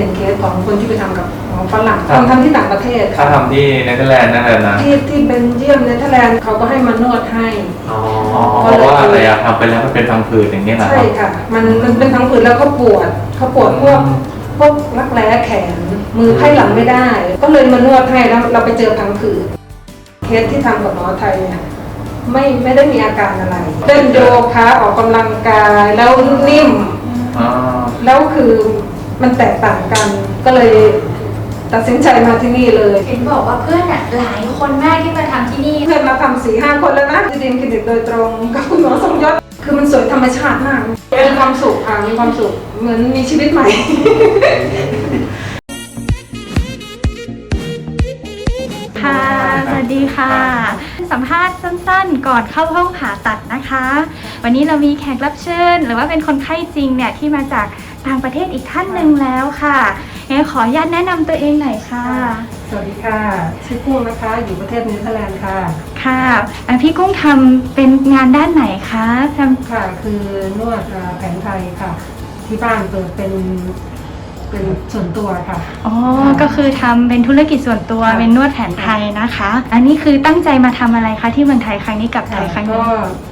เห็นเคสของคนที่ไปทำกับหมอฝรั่งครับ ทำทำที่ต่างประเทศถ้าทำที่เนเธอร์แลนด์นั่นแหละนะที่ที่เบนเยียมเนเธอร์แลนด์เขาก็ให้มานวดให้ อ๋ออ๋อเพราะว่าอะไรอะทำไปแล้วมันเป็นทางผืดอย่างนี้ยนะคใช่รับ ค่ะ มันมันเป็นทั้งผืนแล้วก็ปวดเขาปวดพวกอืมพวกรักแร้แขน มือไพ่หลังไม่ได้ ก็เลยมานวดให้แล้วเราไปเจอพังผืดเคสที่ทำกับหมอไทยเนี่ยไม่ไม่ได้มีอาการอะไรเล่นโยคะออกกำลังกายแล้วนิ่ม อ๋อ แล้วคือ มันแตกต่างกัน ก็เลยตัดสินใจมาที่นี่เลย เห็นบอกว่าเพื่อนอะหลายคนมากที่มาทำที่นี่ เพื่อนมาทำสี่ห้าคนแล้วนะที่ดินคลินิกโดยตรงกับคุณหมอสมยศคือมันสวยธรรมชาติมากมีความสุขค่ะมีความสุขเหมือนมีชีวิตใหม่ ค่ะ สวัสดีค่ะ สัมภาษณ์สั้นๆ ก่อนเข้าห้องผ่าตัดนะคะ วันนี้เรามีแขกรับเชิญ หรือว่าเป็นคนไข้จริงเนี่ยที่มาจาก ต่างประเทศอีกท่านหนึ่งแล้วค่ะงั้นขออนุญาตแนะนำตัวเองหน่อยค่ะ สวัสดีค่ะ ชื่อกุ้งนะคะ อยู่ประเทศเนเธอร์แลนด์ค่ะ ค่ะอะพี่กุ้งทำเป็นงานด้านไหนคะทำ ค่ะ คือนวดเอ่อแผนไทยค่ะ ที่บ้านเปิดเป็น เป็นส่วนตัวค่ะ อ๋อ ก็คือทำเป็นธุรกิจส่วนตัวค่ะ เป็นนวดแผนไทยนะคะ อันนี้คือตั้งใจมาทำอะไรคะที่เมืองไทยครั้งนี้กลับไทยครั้งก็นี้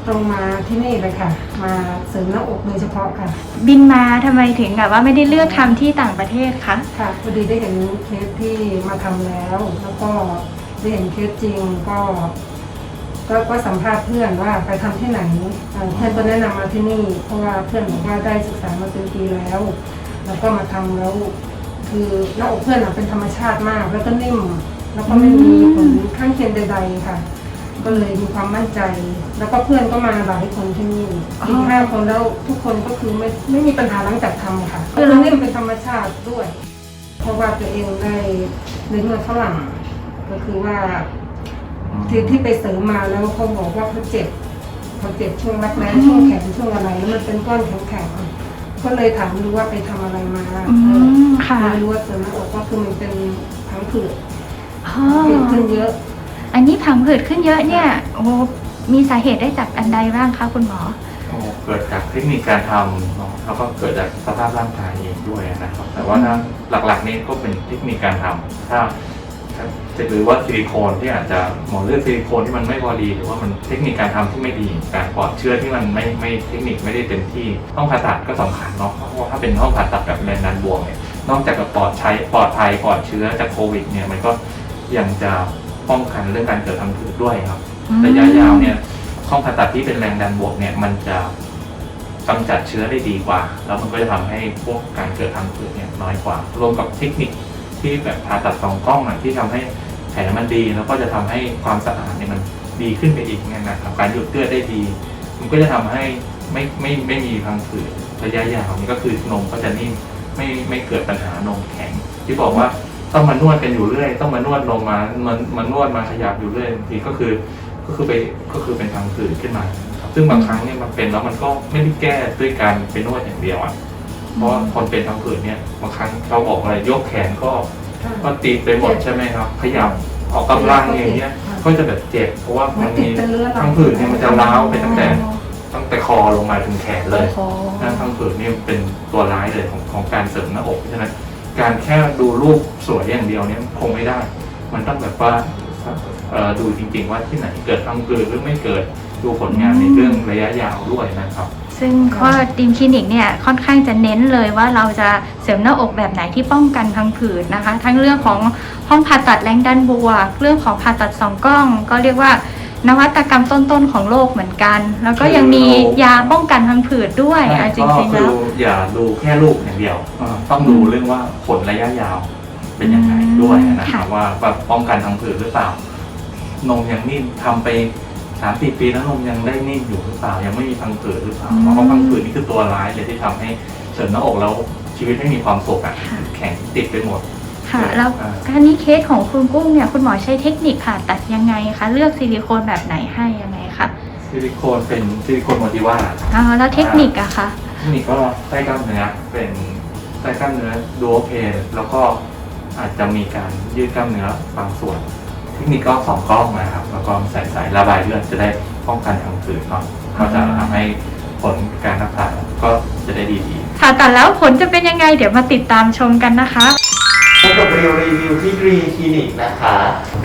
ตรงมาที่นี่เลยค่ะ มาเสริมหน้าอกโดยเฉพาะค่ะ บินมาทำไมถึงแบบว่าไม่ได้เลือกทำที่ต่างประเทศคะ ค่ะพอดีได้เห็นเคสที่มาทำแล้ว แล้วก็ได้เห็นเคสจริงก็ก็ก็สัมภาษณ์เพื่อนว่าไปทำที่ไหนเอ่อเพื่อนก็แนะนำมาที่นี่ เพราะว่าเพื่อนบอกว่าได้ศึกษามาเป็นปีแล้ว แล้วก็มาทำแล้ว คือหน้าอกเพื่อนอะเป็นธรรมชาติมาก แล้วก็นิ่ม แล้วก็ไม่มีผลข้างเคียงใด ๆ ค่ะ ก็เลยมีความมั่นใจ แล้วก็เพื่อนก็มาหลายคนที่นี่อีกห้าคนแล้วทุกคนก็คือไม่ไม่มีปัญหาหลังจากทำค่ะคือคือเรานิ่มเป็นธรรมชาติด้วย เพราะว่าตัวเองได้ในนวดฝรั่งก็คือว่า ที่ที่ไปเสริมมาแล้วเขาบอกว่าเขาเจ็บเขาเจ็บช่วงรักแร้ช่วงแขนช่วงอะไรแล้วมันเป็นก้อนแข็งๆ ก็เลยถามดูว่าไปทำอะไรมาอืมค่ะไม่รู้ว่าเสริมหน้าอกก็คือมันเป็นพังผืดอ๋อผืดขึ้นเยอะ อันนี้ผังผืดขึ้นเยอะเนี่ยโอ้มีสาเหตุได้จากอันใดบ้างคะคุณหมอ โอ้เกิดจากเทคนิคการทำเนาะแล้วก็เกิดจากสภาพร่างกายเองด้วยนะครับ แต่ว่าถ้าหลักๆนี่ก็เป็นเทคนิคการทำถ้าถ้า หรือว่าซิลิโคนที่อาจจะหมอเลือกซิลิโคนที่มันไม่พอดี หรือว่ามันเทคนิคการทำที่ไม่ดี การปลอดเชื้อที่มันไม่ไม่เทคนิคไม่ได้เต็มที่ห้องผ่าตัดก็สำคัญเนาะเพราะว่าถ้าเป็นห้องผ่าตัดแบบแรงดันบวกเนี่ยนอกจากจะปลอดใช้ปลอดภัยปลอดเชื้อจากโควิดเนี่ยมันก็ยังจะป้องกันเรื่องการเกิดทางผืดด้วยครับอืมระยะยาวเนี่ยห้องผ่าตัดที่เป็นแรงดันบวกเนี่ยมันจะกำจัดเชื้อได้ดีกว่า แล้วมันก็จะทำให้พวกการเกิดทางผืดเนี่ยน้อยกว่า รวมกับเทคนิค ที่แบบผ่าตัดสองกล้องอะที่ทำให้แผลมันดีแล้วก็จะทำให้ความสะอาดเนี่ยมันดีขึ้นไปอีกเนี่ยนะครับการหยุดเลือดได้ดี มันก็จะทำให้ไม่ไม่ไม่มีพังผืดระยะยาวนี่ก็คือนมก็จะนิ่มไม่ไม่เกิดปัญหานมแข็ง ที่บอกว่าต้องมานวดกันอยู่เรื่อย ต้องมานวดนมมามันมานวดมาขยับอยู่เรื่อยบางทีก็คือก็คือไปก็คือเป็นทางผืดขึ้นมาครับซึ่งบางครั้งเนี่ยมันเป็นแล้วมันก็ไม่ได้แก้ด้วยการไปนวดอย่างเดียวอะเพราะคนเป็นทางผืดเนี่ยบางครั้ง เราออกอะไรยกแขนก็ก็ตีบไปหมดใช่ไหมครับ ขยับออกกำลังอย่างเงี้ยก็จะแบบเจ็บเพราะว่ามันมีทางผืดเนี่ยมันจะล้าวไปตั้งแต่ตั้งแต่คอลงมาถึงแขนเลยนั่นทางผืดนี่เป็นตัวร้ายเลยของของการเสริมหน้าอกเพราะฉะนั้นการแค่ดูรูปสวยอย่างเดียวเนี่ยคงไม่ได้ มันต้องแบบว่าเอ่อดูจริงๆว่าที่ไหนเกิดทางผืดหรือไม่เกิดดูผลงานในเรื่องระยะยาวด้วยนะครับ ซึ่งก็ทีมคลินิกเนี่ยค่อนข้างจะเน้นเลยว่าเราจะเสริมหน้าอกแบบไหนที่ป้องกันพังผืดนะคะ ทั้งเรื่องของห้องผ่าตัดแรงดันบวก เรื่องของผ่าตัดสองกล้อง ก็เรียกว่านวัตกรรมต้นๆของโลกเหมือนกัน แล้วก็ยังมียาป้องกันพังผืดด้วยอะจริงๆก็แล้คืวออย่าดูแค่รูปอย่างเดียวอ่าต้องดูเรื่องว่าผลระยะยาวเป็นยังไงด้วยนะครับค่ะ ว่าแบบป้องกันทางผืดหรือเปล่า นมยังนิ่มทำไป สามสี่ปีแล้วนมยังได้นิ่มอยู่หรือเปล่ายังไม่มีพังผืดหรือเปล่าเพราะว่าพังผืดนี่คือตัวร้ายเลยที่ทำให้เสริมหน้าอกแล้วชีวิตไม่มีความสุขอะแข็งติดไปหมด ค่ะ แล้วอ่า การนี้เคสของคุณกุ้งเนี่ยคุณหมอใช้เทคนิคผ่าตัดยังไงคะ เลือกซิลิโคนแบบไหนให้ยังไงคะซิลิโคนเป็นซิลิโคนโมติว่าอ๋อแล้วเทคนิคอะคะ นี่ก็ใต้กล้ามเนื้อเป็นใต้กล้ามเนื้อดูโอเพนแล้วก็อาจจะมีการยืดกล้ามเนื้อบางส่วน เทคนิคก็สองกล้องนะครับ แล้วก็ใส่สายระบายเลือดจะได้ป้องกันทางผืดเนาะก็จะทำให้ผลการรักษาก็จะได้ดีดีผ่าตัดแล้วผลจะเป็นยังไง เดี๋ยวมาติดตามชมกันนะคะ พบกับรีวิวรีวิวที่กรีนคลินิกนะคะ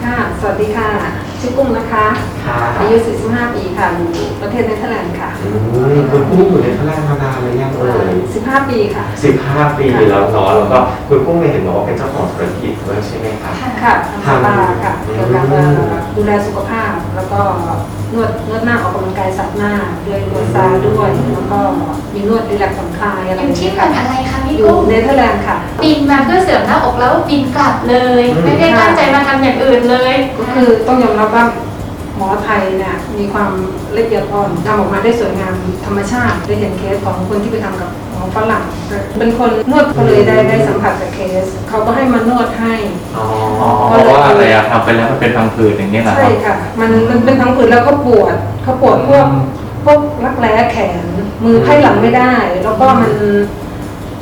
ค่ะ สวัสดีค่ะ ชื่อกุ้งนะคะ ค่ะอายุ 45 ปีค่ะอยู่ประเทศเนเธอร์แลนด์ค่ะอืมคุณกุ้งอยู่ในทะเลมานานเลยยังเอ่ย15 ปีค่ะ สิบห้าปีแล้วเนาะแล้วก็คุณกุ้งเนี่ยเห็นบอกว่าเป็นเจ้าของธุรกิจด้วยใช่ไหมคะค่ะทำสปาค่ะอืมเกี่ยวกับเอ่อดูแลสุขภาพ แล้วก็นวดนวดหน้าออกกำลังกายสับหน้าด้วยนวดซาด้วย แล้วก็มีนวดรีแลกซ์ผ่อนคลายอะไรอยู่ที่เงี้ยเมืองค่ะอะไรคะพี่อยู่กุ้งเนเธอร์แลนด์ค่ะ บินมาเพื่อเสริมหน้าอกแล้วบินกลับเลย ไม่ได้ตั้งใจมาทำอย่างอื่นเลย ก็คือต้องยอมรับว่าหมอไทยเนี่ยมีความละเอียดอ่อนทำออกมาได้สวยงามธรรมชาติได้เห็นเคสของคนที่ไปทำกับหมอฝรั่งเป็นคนนวดก็เลยได้ได้สัมผัสกับเคส เขาก็ให้มานวดให้อ๋ออ๋อเพราะว่าอะไรอะทำไปแล้วมันเป็นพังผืดอย่างนี้ยเหรอคใช่รับ ค่ะ มันมันเป็นทั้งผืนแล้วก็ปวดเขาปวดพวกพวกรักแร้แขนมือไพ่หลังไม่ได้ แล้วก็มัน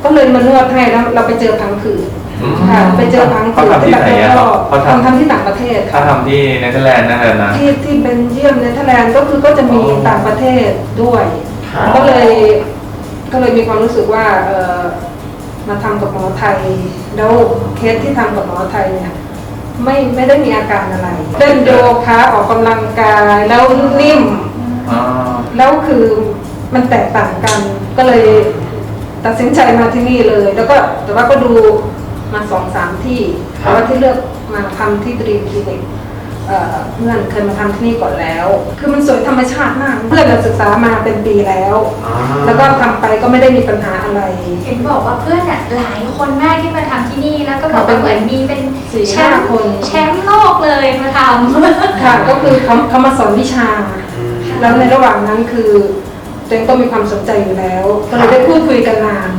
ก็เลยมานวดให้แล้วเราไปเจอพังผืดอืม ค่ะไปเจอพังผืเขาดทำที่ไหนอะแล้วก็เขาทำทำทำที่ต่างประเทศถ้าค่ะทำที่เนเธอร์แลนด์นั่นแหละนะที่ที่เบนเยียมเนเธอร์แลนด์ก็คือก็จะมีอ๋อต่างประเทศด้วยค่ะก็เลยก็เลยมีความรู้สึกว่าเออมาทำกับหมอไทย แล้วเคสที่ทำกับหมอไทยเนี่ยไม่ไม่ได้มีอาการอะไรเล่นโยคะออกกำลังกายแล้วนิ่มอ๋อแล้วคือมันแตกต่างกันก็เลยตัดสินใจมาที่นี่เลย แล้วก็แต่ว่าก็ดู มาสองสามที่ครับแต่ว่าที่เลือกมาทำที่ดรีมคลินิกเอ่อเพื่อนเคยมาทำที่นี่ก่อนแล้ว คือมันสวยธรรมชาติมาก เพื่อนเราศึกษามาเป็นปีแล้วอ๋อแล้วก็ทำไปก็ไม่ได้มีปัญหาอะไร เห็นบอกว่าเพื่อนอะหลายคนมากที่มาทำที่นี่แล้วก็บอกว่าเหมือนมีเป็นสี่แชห้ามป์คนแชมป์โลกเลยมาทำค่ะก็คือเขาเขามาสอนวิชาอืมแล้วในระหว่างนั้นคือตัวเองก็มีความสนใจอยู่แล้วก็เลยได้พูดคุยกันนาน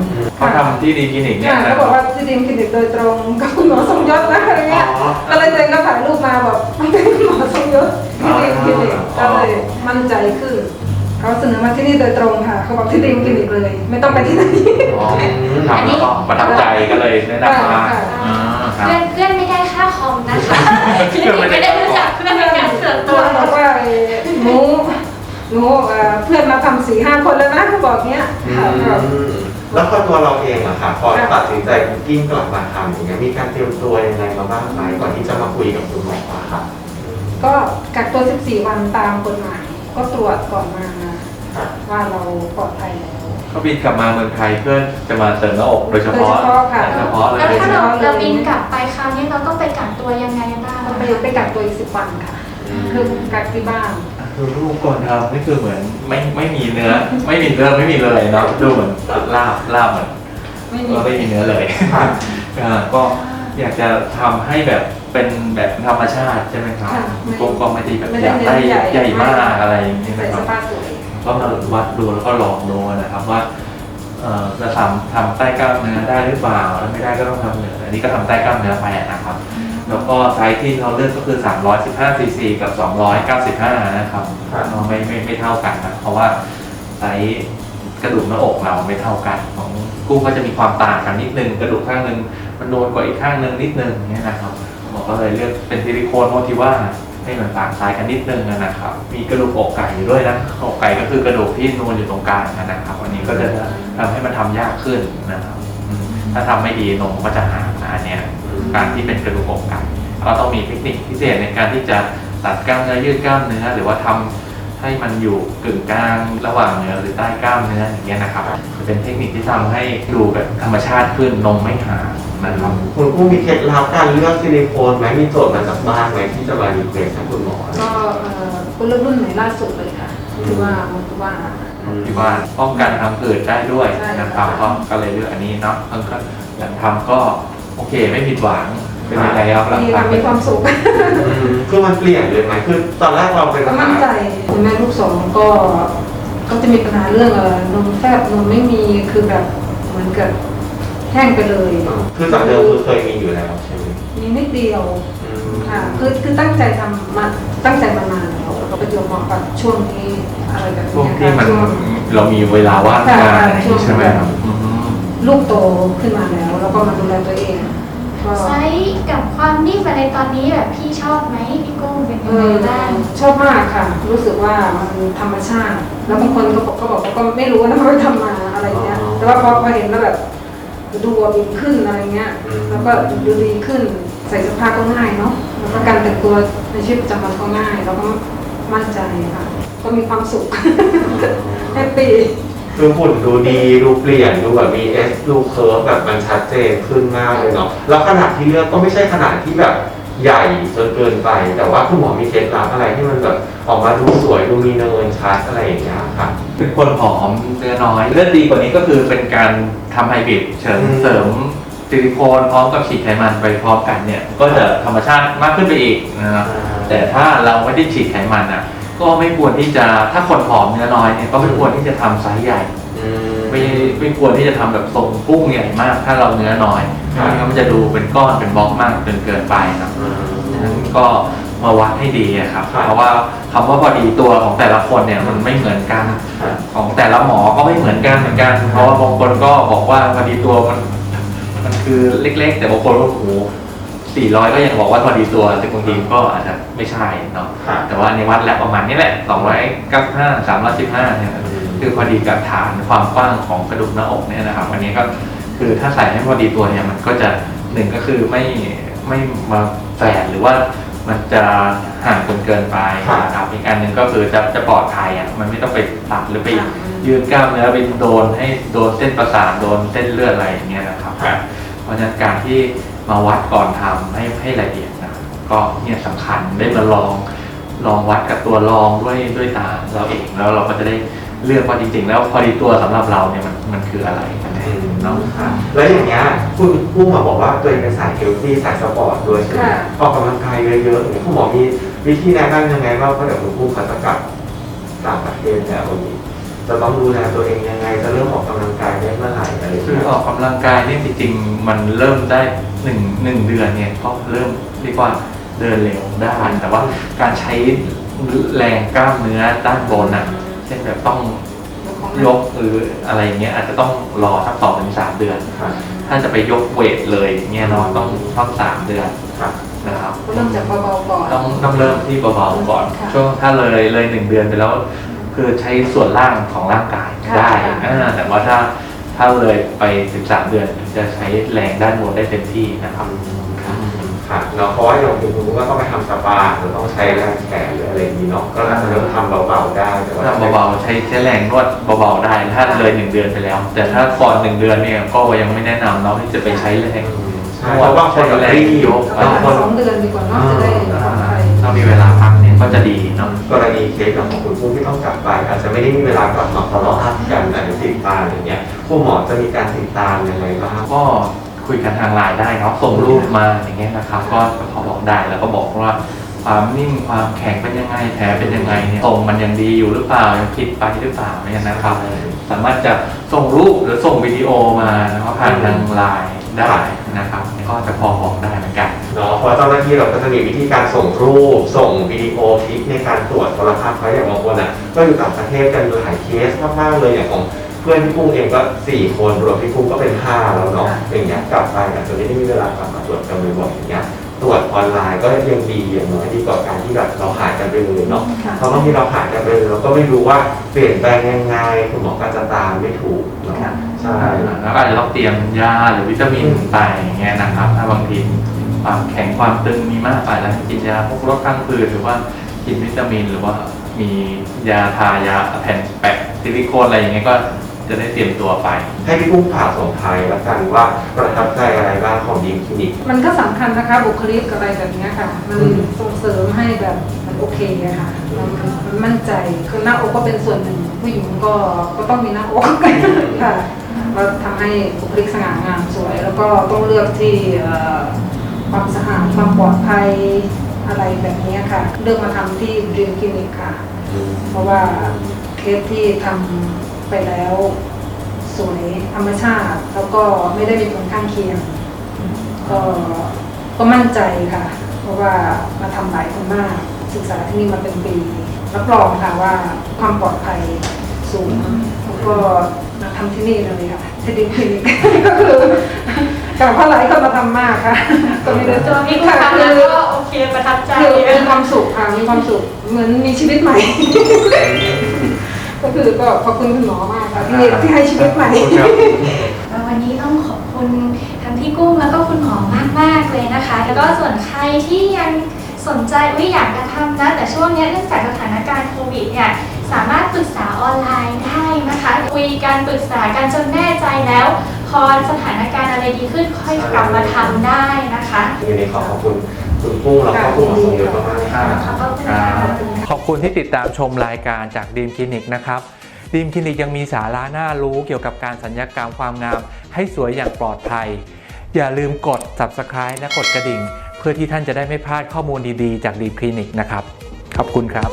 เขาทำที่ดีคลินิกเนี่ยค่ะนะเขาบอกว่าที่ดินคลินิกโดยตรงกับคุณหมอทรงยศนะอะไรเงี้ยอ๋อ ก็เลยตัวเองก็ถ่ายรูปมาบอกเป็นคุณหมอทรงยศที่ดินคลินิกอ๋ก็อเลยมั่นใจขึ้นเขาเสนอมาที่นี่โดยตรงค่ะ เขาบอกที่ดินคลินิกเลย ไม่ต้องไปที่ไหน อ๋อทำแล้วก็ประทับใจก็เลยแนะนำมาค่ะ อ่าครับ เพื่อนเพื่อนไม่ได้ค่าคอมนะคะคลินิกไม่ได้รู้จักเพื่อนเป็นการส่วนตัตัววบอกว่าหนูหนูเอ่อเพื่อนมาทำสี่ห้าคนแล้วนะเขาบอกเนี้ยอืค่ะม แล้วพอตัวเราเองอะค่ะพอตัดสินใจคุกกิ้งกลับมาทำอย่างเงี้ยมีการเตรียมตัวยังไงมาบ้างไหมก่อนที่จะมาคุยกับคุณหมออะค่ะ ก็กักตัว 14 วันตามกฎหมาย ก็ตรวจก่อนมาค่ะว่าเราปลอดภัยแล้วเขาบินกลับมาเมืองไทยเพื่อจะมาเสริมหน้าอกโดยเฉพาะโดยเฉพาะค่ะ โดยเฉพาะเลแล้วยถ้าเราเราบินกลับไปคราวนี้เราต้องไปกักตัวยังไงบ้างไปไปกักตัวอีกสิบวันค่ะ คือกักที่บ้าน คือรูปก่อนทำนี่คือเหมือนไม่ไม่มีเนื้อ ไม่มีเนื้อไม่มีเลยเนาะดูเหมือนลาบลาบเหมือนไม่มีก็ไม่มีเนื้อเลยค่ะอ่าก็อยากจะทำให้แบบเป็นแบบธรรมชาติใช่ไหมครับค่ะไม่กลมก็ไม่ได้แบบไม่อได้ยากเน้ได้นใหญ่ใหญ่มากอะไรอย่างนี้ใส่นะคเสรับภาพสวยก็มาวัดดูแล้วก็ลองดูนะครับว่าเอ่อจะทำทำใต้กล้ามเนื้อได้หรือเปล่าแล้วไม่ได้ก็ต้องทำเหนืออันนี้ก็ทำใต้กล้ามเนื้อไปนะครับ แล้วก็ไซส์ที่เราเลือกก็คือ 315 cc กับ 295 นะครับครับเราไม่ไม่ไม่เท่ากันนะ เพราะว่าไซส์กระดูกหน้าอกเราไม่เท่ากัน ของกุ้งก็จะมีความต่างกันนิดนึง กระดูกข้างหนึ่งมันนูนกว่าอีกข้างหนึ่งนิดนึงเนี่ยนะครับหมอก็เลยเลือกเป็นซิลิโคนโมทิว่าให้มันต่างไซส์กันนิดนึงนะครับ มีกระดูกอกไก่อยู่ด้วยนะอกไก่ก็คือกระดูกที่นูนอยู่ตรงกลางนะครับวันนี้ก็จะทำให้มันทำยากขึ้นนะครับอืมถ้าทำไม่ดีนมก็จะหางนะอันเนี้ย การที่เป็นกระดูกอกไก่เราต้องมีเทคนิคพิเศษในการที่จะตัดกล้ามเนื้อยืดกล้ามเนื้อหรือว่าทำให้มันอยู่กึ่งกลางระหว่างเนื้อหรือใต้กล้ามเนื้ออย่างเงี้ยนะครับจะเป็นเทคนิคที่ทำให้ดูแบบธรรมชาติขึ้นนมไม่ห่างนะครับคุณกุ้งมีเคล็ดลับการเลือกซิลิโคนไหมมีโจทย์มาจากบ้านไหมที่จะมารีเควสให้คุณหมอก็เอ่อคุณเลือกรุ่นใหม่ล่าสุดเลยค่ะที่ว่ามันว่าที่ว่าป้องกันทำผืดได้ด้วยใช่นะครับก็ก็เลยเลือกอันนี้เนาะแล้วก็หลังทำก็ โอเค ไม่ผิดหวังเป็นยังไงครับหลังมีค่ะทำมีความสุขอืมคือมันเปลี่ยนเลยไหมคือตอนแรกเราเป็นก็มั่นใจคุณแม่ลูกสองก็ก็จะมีปัญหาเรื่องเอ่อนมแฟบนมไม่มีคือแบบเหมือนกับแห้งไปเลยอืมคือจากเดิมคือเคยมีอยู่แล้วใช่ไหมมีนิดเดียวอืมค่ะคือคือตั้งใจทำมาตั้งใจมานานแล้วแล้วก็ประจวบเหมาะกับช่วงนี้อะไรแบบช่วงเนี้ยที่ค่ะมันช่วง เรามีเวลาว่างงานอย่างนี้ใช่ไหมครับอืม ลูกโตขึ้นมาแล้ว แล้วก็มาดูแลตัวเองก็ไซส์กับความนิ่มอะไรตอนนี้แบบพี่ชอบไหมพี่กุ้งเป็นเอยังไงอบ้างชอบมากค่ะ รู้สึกว่ามันธรรมชาติ แล้วบางคนก็บอกก็บอกว่าก็ไม่รู้นะว่าไปทำมาอะไรเงี้ยแต่แต่ว่าพอพอเห็นแล้วแบบดูว่าดีขึ้นอะไรเงี้ย แล้วก็ดูดีขึ้นใส่เสื้อผ้าก็ง่ายเนาะแล้วก็การแต่งตัวในชีวิตประจำวันก็ง่าย แล้วก็มั่นใจค่ะ ก็มีความสุขแฮปปี้ คือหุ่นดูดีดูเปลี่ยนดูแบบมีเอสดูเคิร์ฟแบบมันชัดเจนขึ้นมากเลยเนาะแล้วขนาดที่เลือกก็ไม่ใช่ขนาดที่แบบใหญ่จนเกินไป แต่ว่าคุณหมอมีเคล็ดลับอะไรที่มันแบบออกมาดูสวยดูมีเนินชัดอะไรอย่างเงี้ยค่ะ เป็นคนผอมเนื้อน้อย เลือดดีกว่านี้ก็คือเป็นการทำไฮบริดเสริมอืม เสริมซิลิโคนพร้อมกับฉีดไขมันไปพร้อมกันเนี่ย ก็จะธรรมชาติมากขึ้นไปอีกนะครับแต่ถ้าเราไม่ได้ฉีดไขมันอะ ก็ไม่ควรที่จะถ้าคนผอมเนื้อน้อยเนี่ยก็ไม่ควรที่จะทำไซส์ใหญ่ อืม ไม่ไม่ควรที่จะทำแบบทรงกุ้งใหญ่มาก ถ้าเราเนื้อน้อยครับไม่งั้นมันจะดูเป็นก้อนเป็นบล็อกมากจนเกินไปนะอืมฉะนั้นก็มาวัดให้ดีอะครับ ครับ เพราะว่าคำว่าพอดีตัวของแต่ละคนเนี่ยมันไม่เหมือนกันค่ะของแต่ละหมอก็ไม่เหมือนกันเหมือนกัน เพราะว่าบางคนก็บอกว่าพอดีตัวมัน มันคือเล็ก ๆ แต่บางคนก็โอ้โห สี่ร้อยก็ยังบอกว่าพอดีตัวแต่บางทีก็อาจจะไม่ใช่เนาะค่ะแต่ว่าในวัดแล้วประมาณนี้แหละสองร้อยเก้าห้าสามร้อยสิบห้าเนี่ยคือพอดีกับฐานความกว้างของกระดูกหน้าอกเนี่ยนะครับอันนี้ก็คือถ้าใส่ให้พอดีตัวเนี่ยมันก็จะหนึ่งก็คือไม่ไม่มาแฝดหรือว่ามันจะห่างจนเกินไปครับ นะครับอีกอันหนึ่งก็คือจะจะปลอดภัยอะมันไม่ต้องไปตัดหรือไปยืนกล้ามเนื้อไปโดนให้โดนเส้นประสาทโดนเส้นเลือดอะไรอย่างเงี้ยนะครับ ครับ เพราะฉะนั้นการที่ มาวัดก่อนทำให้ให้ละเอียดนะก็เนี่ยสำคัญได้มาลองลองวัดกับตัวลองด้วยด้วยตาเราเองแล้วเราก็จะได้เลือกว่าจริงๆ แล้วพอดีตัวสำหรับเราเนี่ยมันมันคืออะไรกันแน่เนาะค่ะแล้วอย่างเงี้ยคุณผู้หมอบอกว่าตัวเองเป็นสายเฮลตี้สายสปอร์ตด้วยใช่ไหมค่ะออกกำลังกายเยอะๆเนี่ยคุณหมอมีวิธีแนะนำยังไงบ้างเพราะเดี๋ยวคุณผู้เขาจะกลับต่างประเทศแล้ววันนี้ จะต้องดูแลตัวเองยังไง จะเริ่มออกกำลังกายได้เมื่อไหร่อะไรอย่างคือเงี้ยออกกำลังกายเนี่ยจริงๆมันเริ่มได้หนึ่งหนึ่งเดือนเนี่ยก็เริ่มเรียกว่าเดินเร็วได้แต่ว่าการใช้แรงกล้ามเนื้อด้านบนอะเช่นแบบต้องยกหรืออะไรอย่างเงี้ยอาจจะต้องรอสักสองถึงสามเดือนค่ะถ้าจะไปยกเวทเลยเงี้ยเนาะต้องต้องสามเดือนค่ะนะครับก็เริ่มจากเบาๆก่อนต้องต้องเริ่มที่เบาๆก่อนค่ะช่วงถ้าเลยเลยหนึ่งเดือนไปแล้ว คือใช้ส่วนล่างของร่างกายค่ะได้ค่ะอ่าแต่ว่าถ้าถ้าเลยไปสิบสามเดือนถึงจะใช้แรงด้านบนได้เต็มที่นะครับค่ะเนาะเพราะว่าอย่างคุณผู้ก็ต้องไปทำสปาหรือต้องใช้แรงแขนหรืออะไรอย่างนี้เนาะก็น่าจะเริ่มทำเบาๆได้แต่ว่าถ้าเบาๆใช้ใช้แรงนวดเบาๆได้ถ้าเลยหนึ่งเดือนไปแล้ว แต่ถ้าก่อนหนึ่งเดือนเนี่ยก็ยังไม่แนะนำเนาะที่จะไปใช้แรงใช่เพราะบางคนแบบรีบยกประมาณสองเดือนดีกว่าเนาะจะได้ปลอดภัยถ้ามีเวลาพักเนี่ยก็จะดี เนาะกรณีเคสของคุณผู้ที่ต้องกลับไป อาจจะไม่ได้มีเวลากลับมา follow up กันอาจจะติดตามอย่างเงี้ยผู้หมอจะมีการติดตามยังไงบ้างก็คุยกันทางไลน์ได้เนาะส่งรูปมาอย่างเงี้ยนะครับ ก็ขอบอกได้แล้วก็บอกว่าความนิ่มความแข็งเป็นยังไงแผลเป็นยังไงเนี่ยทรงมันยังดีอยู่หรือเปล่ายังผิดไปหรือเปล่าเนี่ยนะครับ สามารถจะส่งรูปหรือส่งวิดีโอมานะครับผ่านทางไลน์ ได้นะครับก็จะพอบอกได้เหมือนกันเนาะเพราะเจ้าหน้าที่เราก็จะมีวิธีการส่งรูป ส่งวิดีโอคลิปในการตรวจโทรทัศน์ไว้อย่างบางคนอะก็อยู่ต่างประเทศกันหลายเคสมากๆเลยอย่างของเพื่อนพี่กุ้งเองก็สี่คนรวมพี่กุ้งก็เป็นห้าแล้วเนาะอย่างเงี้ยกลับไปอาจจะไม่ได้มีเวลากลับมาตรวจกันบ่อยๆอย่างเงี้ยตรวจออนไลน์ก็ยังดีอย่างน้อยดีกว่าการที่แบบเราหายกันไปเลยเนาะค่ะเพราะบางทีเราหายกันไปเลยเราก็ไม่รู้ว่าเปลี่ยนแปลงยังไงคุณหมอก็จะตามไม่ถูกเนาะค่ะ ใช่แล้วก็อาจจะต้องเตรียมยาหรือวิตามินไปอย่างเงี้ยนะครับ ถ้าบางทีความแข็งความตึงมีมากไปแล้วกินยาพวกลดข้างพืนหรือว่ากินวิตามินหรือว่ามียาทายาแผ่นแปะซิลิโคนอะไรอย่างเงี้ยก็จะได้เตรียมตัวไป ให้พี่กุ้งผ่าส่งท้ายแล้วกันว่าประทับใจอะไรบ้างของดีมคลินิก มันก็สำคัญนะคะบุคลิกอะไรแบบเนี้ยค่ะ มันอืมส่งเสริมให้แบบมันโอเคอะค่ะมันมันมั่นใจคือหน้าอกก็เป็นส่วนหนึ่ง ผู้หญิงก็ก็ต้องมีหน้าอกค่ะ ก็ทำให้บุคลิกสง่างามสวย แล้วก็ต้องเลือกที่ความสะอาดความปลอดภัยอะไรแบบนี้ค่ะ เลือกมาทำที่ดรีมคลินิกค่ะ เพราะว่าเคสที่ทำไปแล้วสวยธรรมชาติ แล้วก็ไม่ได้มีผลข้างเคียง ก็ก็มั่นใจค่ะ เพราะว่ามาทำหลายคนมาก ศึกษาที่นี่มาเป็นปีรับรองค่ะว่าความปลอดภัย สูงแล้วก็มาทำที่นี่เลยค่ะที่ดิคลินิกก็คือกับเขาหลายคนมาทำมากค่ะก็ไม่ได้ตัวพี่คุณค่ะทำคืแล้วอก็โอเคประทับใจคือมีความสุขค่ะมีความสุขเหมือนมีชีวิตใหม่คก็คือก็ขอบคุณคุณหมอมากค่ะที่ที่ให้ชีวิตใหม่ขอบคุณครับวันนี้ต้องขอบคุณทั้งพี่กุ้งแล้วก็คุณหมอมากมากๆเลยนะคะ แล้วก็ส่วนใครที่ยังสนใจไม่อยากจะทำนะ แต่ช่วงนี้เนื่องจากสถานการณ์โควิดเนี่ย สามารถปรึกษาออนไลน์ได้นะคะ คุยกันปรึกษากันจนแน่ใจแล้ว พอสถานการณ์อะไรดีขึ้นค่อยกลับมาทำได้นะคะวันนี้ขอขอบคุณคุณกุ้งแล้วก็คุณหมอสมยศมากๆค่ะขอบคุณค่ะ ขอบคุณที่ติดตามชมรายการจากดีมคลินิกนะครับดีมคลินิกยังมีสาระน่ารู้เกี่ยวกับการสัญญกรรมความงาม ให้สวยอย่างปลอดภัย อย่าลืมกด subscribe และกดกระดิ่ง เพื่อที่ท่านจะได้ไม่พลาดข้อมูลดีๆ จากดีมคลินิกนะครับ ขอบคุณครับ